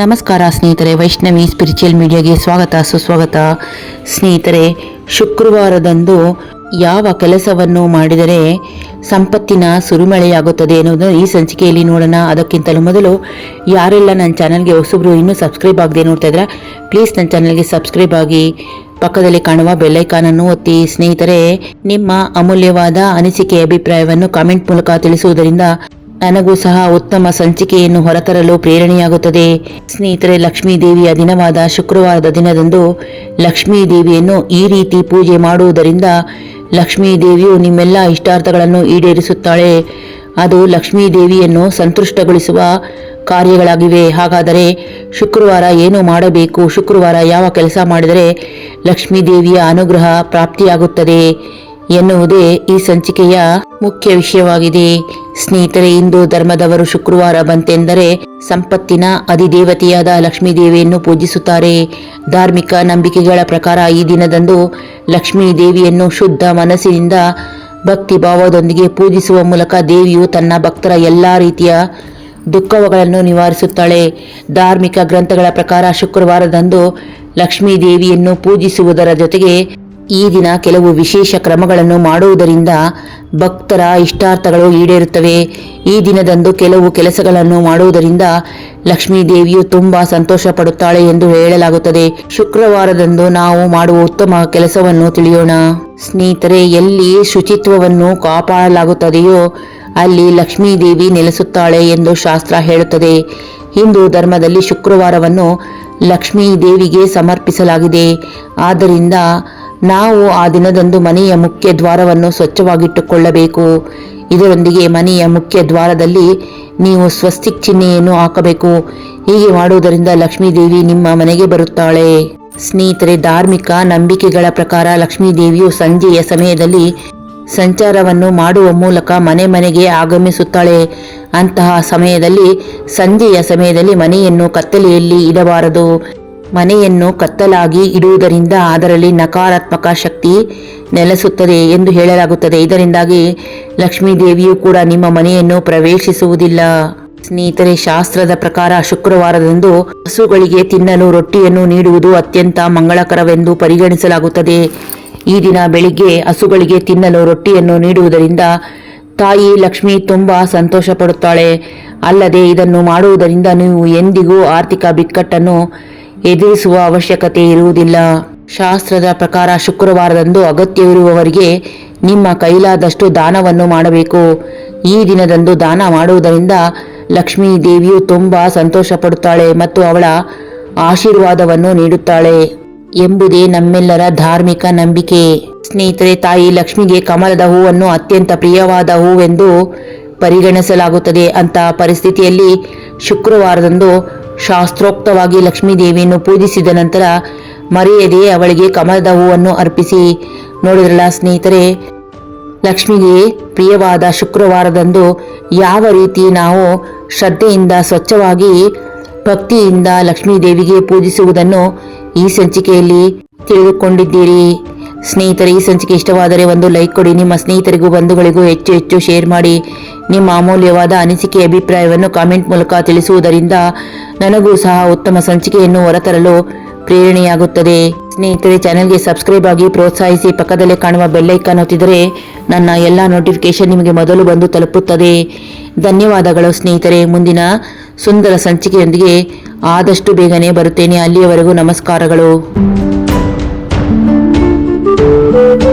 ನಮಸ್ಕಾರ ಸ್ನೇಹಿತರೆ, ವೈಷ್ಣವಿ ಸ್ಪಿರಿಚುವಲ್ ಮೀಡಿಯಾಗೆ ಸ್ವಾಗತ, ಸುಸ್ವಾಗತ. ಸ್ನೇಹಿತರೆ, ಶುಕ್ರವಾರದಂದು ಯಾವ ಕೆಲಸವನ್ನು ಮಾಡಿದರೆ ಸಂಪತ್ತಿನ ಸುರಿಮಳೆಯಾಗುತ್ತದೆ ಎನ್ನುವುದನ್ನು ಈ ಸಂಚಿಕೆಯಲ್ಲಿ ನೋಡೋಣ. ಅದಕ್ಕಿಂತಲೂ ಮೊದಲು ಯಾರೆಲ್ಲ ನನ್ನ ಚಾನಲ್ಗೆ ಹೊಸಬ್ರು ಇನ್ನೂ ಸಬ್ಸ್ಕ್ರೈಬ್ ಆಗದೆ ನೋಡ್ತಾ ಇದ್ರೆ ಪ್ಲೀಸ್ ನನ್ನ ಚಾನಲ್ಗೆ ಸಬ್ಸ್ಕ್ರೈಬ್ ಆಗಿ ಪಕ್ಕದಲ್ಲಿ ಕಾಣುವ ಬೆಲ್ಲೈಕಾನನ್ನು ಒತ್ತಿ. ಸ್ನೇಹಿತರೆ, ನಿಮ್ಮ ಅಮೂಲ್ಯವಾದ ಅನಿಸಿಕೆ, ಅಭಿಪ್ರಾಯವನ್ನು ಕಾಮೆಂಟ್ ಮೂಲಕ ತಿಳಿಸುವುದರಿಂದ ನನಗೂ ಸಹ ಉತ್ತಮ ಸಂಚಿಕೆಯನ್ನು ಹೊರತರಲು ಪ್ರೇರಣೆಯಾಗುತ್ತದೆ. ಸ್ನೇಹಿತರೆ ಲಕ್ಷ್ಮೀ ದೇವಿಯ ದಿನವಾದ ಶುಕ್ರವಾರದ ದಿನದಂದು ಲಕ್ಷ್ಮೀ ದೇವಿಯನ್ನು ಈ ರೀತಿ ಪೂಜೆ ಮಾಡುವುದರಿಂದ ಲಕ್ಷ್ಮೀ ದೇವಿಯು ನಿಮ್ಮೆಲ್ಲ ಇಷ್ಟಾರ್ಥಗಳನ್ನು ಈಡೇರಿಸುತ್ತಾಳೆ. ಅದು ಲಕ್ಷ್ಮೀ ದೇವಿಯನ್ನು ಸಂತುಷ್ಟಗೊಳಿಸುವ ಕಾರ್ಯಗಳಾಗಿವೆ. ಹಾಗಾದರೆ ಶುಕ್ರವಾರ ಏನು ಮಾಡಬೇಕು? ಶುಕ್ರವಾರ ಯಾವ ಕೆಲಸ ಮಾಡಿದರೆ ಲಕ್ಷ್ಮೀ ದೇವಿಯ ಅನುಗ್ರಹ ಪ್ರಾಪ್ತಿಯಾಗುತ್ತದೆ ಎನ್ನುವುದೇ ಈ ಸಂಚಿಕೆಯ ಮುಖ್ಯ ವಿಷಯವಾಗಿದೆ. ಸ್ನೇಹಿತರೆ, ಹಿಂದೂ ಧರ್ಮದವರು ಶುಕ್ರವಾರ ಬಂತೆಂದರೆ ಸಂಪತ್ತಿನ ಅಧಿದೇವತೆಯಾದ ಲಕ್ಷ್ಮೀ ದೇವಿಯನ್ನು ಪೂಜಿಸುತ್ತಾರೆ. ಧಾರ್ಮಿಕ ನಂಬಿಕೆಗಳ ಪ್ರಕಾರ ಈ ದಿನದಂದು ಲಕ್ಷ್ಮೀ ದೇವಿಯನ್ನು ಶುದ್ಧ ಮನಸ್ಸಿನಿಂದ ಭಕ್ತಿ ಭಾವದೊಂದಿಗೆ ಪೂಜಿಸುವ ಮೂಲಕ ದೇವಿಯು ತನ್ನ ಭಕ್ತರ ಎಲ್ಲಾ ರೀತಿಯ ದುಃಖಗಳನ್ನು ನಿವಾರಿಸುತ್ತಾಳೆ. ಧಾರ್ಮಿಕ ಗ್ರಂಥಗಳ ಪ್ರಕಾರ ಶುಕ್ರವಾರದಂದು ಲಕ್ಷ್ಮೀ ದೇವಿಯನ್ನು ಪೂಜಿಸುವುದರ ಜೊತೆಗೆ ಈ ದಿನ ಕೆಲವು ವಿಶೇಷ ಕ್ರಮಗಳನ್ನು ಮಾಡುವುದರಿಂದ ಭಕ್ತರ ಇಷ್ಟಾರ್ಥಗಳು ಈಡೇರುತ್ತವೆ. ಈ ದಿನದಂದು ಕೆಲವು ಕೆಲಸಗಳನ್ನು ಮಾಡುವುದರಿಂದ ಲಕ್ಷ್ಮೀ ದೇವಿಯು ತುಂಬಾ ಸಂತೋಷ ಪಡುತ್ತಾಳೆ ಎಂದು ಹೇಳಲಾಗುತ್ತದೆ. ಶುಕ್ರವಾರದಂದು ನಾವು ಮಾಡುವ ಉತ್ತಮ ಕೆಲಸವನ್ನು ತಿಳಿಯೋಣ. ಸ್ನೇಹಿತರೆ, ಎಲ್ಲಿ ಶುಚಿತ್ವವನ್ನು ಕಾಪಾಡಲಾಗುತ್ತದೆಯೋ ಅಲ್ಲಿ ಲಕ್ಷ್ಮೀ ದೇವಿ ನೆಲೆಸುತ್ತಾಳೆ ಎಂದು ಶಾಸ್ತ್ರ ಹೇಳುತ್ತದೆ. ಹಿಂದೂ ಧರ್ಮದಲ್ಲಿ ಶುಕ್ರವಾರವನ್ನು ಲಕ್ಷ್ಮೀ ದೇವಿಗೆ ಸಮರ್ಪಿಸಲಾಗಿದೆ. ಆದ್ದರಿಂದ ನಾವು ಆ ದಿನದಂದು ಮನೆಯ ಮುಖ್ಯ ದ್ವಾರವನ್ನು ಸ್ವಚ್ಛವಾಗಿಟ್ಟುಕೊಳ್ಳಬೇಕು. ಇದರೊಂದಿಗೆ ಮನೆಯ ಮುಖ್ಯ ದ್ವಾರದಲ್ಲಿ ನೀವು ಸ್ವಸ್ತಿಕ್ ಚಿಹ್ನೆಯನ್ನು ಹಾಕಬೇಕು. ಹೀಗೆ ಮಾಡುವುದರಿಂದ ಲಕ್ಷ್ಮೀದೇವಿ ನಿಮ್ಮ ಮನೆಗೆ ಬರುತ್ತಾಳೆ. ಸ್ನೇಹಿತರೆ, ಧಾರ್ಮಿಕ ನಂಬಿಕೆಗಳ ಪ್ರಕಾರ ಲಕ್ಷ್ಮೀದೇವಿಯು ಸಂಜೆಯ ಸಮಯದಲ್ಲಿ ಸಂಚಾರವನ್ನು ಮಾಡುವ ಮೂಲಕ ಮನೆ ಮನೆಗೆ ಆಗಮಿಸುತ್ತಾಳೆ. ಅಂತಹ ಸಮಯದಲ್ಲಿ, ಸಂಜೆಯ ಸಮಯದಲ್ಲಿ ಮನೆಯನ್ನು ಕತ್ತಲೆಯಲ್ಲಿ ಇಡಬಾರದು. ಮನೆಯನ್ನು ಕತ್ತಲಾಗಿ ಇಡುವುದರಿಂದ ಅದರಲ್ಲಿ ನಕಾರಾತ್ಮಕ ಶಕ್ತಿ ನೆಲೆಸುತ್ತದೆ ಎಂದು ಹೇಳಲಾಗುತ್ತದೆ. ಇದರಿಂದಾಗಿ ಲಕ್ಷ್ಮೀ ದೇವಿಯು ಕೂಡ ನಿಮ್ಮ ಮನೆಯನ್ನು ಪ್ರವೇಶಿಸುವುದಿಲ್ಲ. ಸ್ನೇಹಿತರೆ, ಶಾಸ್ತ್ರದ ಪ್ರಕಾರ ಶುಕ್ರವಾರದಂದು ಹಸುಗಳಿಗೆ ತಿನ್ನಲು ರೊಟ್ಟಿಯನ್ನು ನೀಡುವುದು ಅತ್ಯಂತ ಮಂಗಳಕರವೆಂದು ಪರಿಗಣಿಸಲಾಗುತ್ತದೆ. ಈ ದಿನ ಬೆಳಿಗ್ಗೆ ಹಸುಗಳಿಗೆ ತಿನ್ನಲು ರೊಟ್ಟಿಯನ್ನು ನೀಡುವುದರಿಂದ ತಾಯಿ ಲಕ್ಷ್ಮಿ ತುಂಬಾ ಸಂತೋಷ ಪಡುತ್ತಾಳೆ ಅಲ್ಲದೆ ಇದನ್ನು ಮಾಡುವುದರಿಂದ ನೀವು ಎಂದಿಗೂ ಆರ್ಥಿಕ ಬಿಕ್ಕಟ್ಟನ್ನು ಎದುರಿಸುವ ಅವಶ್ಯಕತೆ ಇರುವುದಿಲ್ಲ. ಶಾಸ್ತ್ರದ ಪ್ರಕಾರ ಶುಕ್ರವಾರದಂದು ಅಗತ್ಯವಿರುವವರಿಗೆ ನಿಮ್ಮ ಕೈಲಾದಷ್ಟು ದಾನವನ್ನು ಮಾಡಬೇಕು. ಈ ದಿನದಂದು ದಾನ ಮಾಡುವುದರಿಂದ ಲಕ್ಷ್ಮೀ ದೇವಿಯು ತುಂಬಾ ಸಂತೋಷ ಪಡುತ್ತಾಳೆ ಮತ್ತು ಅವಳ ಆಶೀರ್ವಾದವನ್ನು ನೀಡುತ್ತಾಳೆ ಎಂಬುದೇ ನಮ್ಮೆಲ್ಲರ ಧಾರ್ಮಿಕ ನಂಬಿಕೆ. ಸ್ನೇಹಿತರೆ, ತಾಯಿ ಲಕ್ಷ್ಮಿಗೆ ಕಮಲದ ಹೂವನ್ನು ಅತ್ಯಂತ ಪ್ರಿಯವಾದ ಹೂವೆಂದು ಪರಿಗಣಿಸಲಾಗುತ್ತದೆ. ಅಂತ ಪರಿಸ್ಥಿತಿಯಲ್ಲಿ ಶುಕ್ರವಾರದಂದು ಶಾಸ್ತ್ರೋಕ್ತವಾಗಿ ಲಕ್ಷ್ಮೀದೇವಿಯನ್ನು ಪೂಜಿಸಿದ ನಂತರ ಮರೆಯದೆ ಅವಳಿಗೆ ಕಮಲದ ಹೂವನ್ನು ಅರ್ಪಿಸಿ, ನೋಡಿದ್ರಲ್ಲ ಸ್ನೇಹಿತರೆ, ಲಕ್ಷ್ಮಿಗೆ ಪ್ರಿಯವಾದ ಶುಕ್ರವಾರದಂದು ಯಾವ ರೀತಿ ನಾವು ಶ್ರದ್ಧೆಯಿಂದ ಸ್ವಚ್ಛವಾಗಿ ಭಕ್ತಿಯಿಂದ ಲಕ್ಷ್ಮೀ ದೇವಿಗೆ ಪೂಜಿಸುವುದನ್ನು ಈ ಸಂಚಿಕೆಯಲ್ಲಿ ತಿಳಿದುಕೊಂಡಿದ್ದೀರಿ. ಸ್ನೇಹಿತರೆ, ಈ ಸಂಚಿಕೆ ಇಷ್ಟವಾದರೆ ಒಂದು ಲೈಕ್ ಕೊಡಿ. ನಿಮ್ಮ ಸ್ನೇಹಿತರಿಗೂ ಬಂಧುಗಳಿಗೂ ಹೆಚ್ಚು ಹೆಚ್ಚು ಶೇರ್ ಮಾಡಿ. ನಿಮ್ಮ ಅಮೂಲ್ಯವಾದ ಅನಿಸಿಕೆ, ಅಭಿಪ್ರಾಯವನ್ನು ಕಾಮೆಂಟ್ ಮೂಲಕ ತಿಳಿಸುವುದರಿಂದ ನನಗೂ ಸಹ ಉತ್ತಮ ಸಂಚಿಕೆಯನ್ನು ಹೊರತರಲು ಪ್ರೇರಣೆಯಾಗುತ್ತದೆ. ಸ್ನೇಹಿತರೆ, ಚಾನೆಲ್ಗೆ ಸಬ್ಸ್ಕ್ರೈಬ್ ಆಗಿ ಪ್ರೋತ್ಸಾಹಿಸಿ ಪಕ್ಕದಲ್ಲೇ ಕಾಣುವ ಬೆಲ್ಲೈಕಾನ್ ಒತ್ತಿದರೆ ನನ್ನ ಎಲ್ಲ ನೋಟಿಫಿಕೇಶನ್ ನಿಮಗೆ ಮೊದಲು ಬಂದು ತಲುಪುತ್ತದೆ. ಧನ್ಯವಾದಗಳು ಸ್ನೇಹಿತರೆ. ಮುಂದಿನ ಸುಂದರ ಸಂಚಿಕೆಯೊಂದಿಗೆ ಆದಷ್ಟು ಬೇಗನೆ ಬರುತ್ತೇನೆ. ಅಲ್ಲಿಯವರೆಗೂ ನಮಸ್ಕಾರಗಳು. Thank you.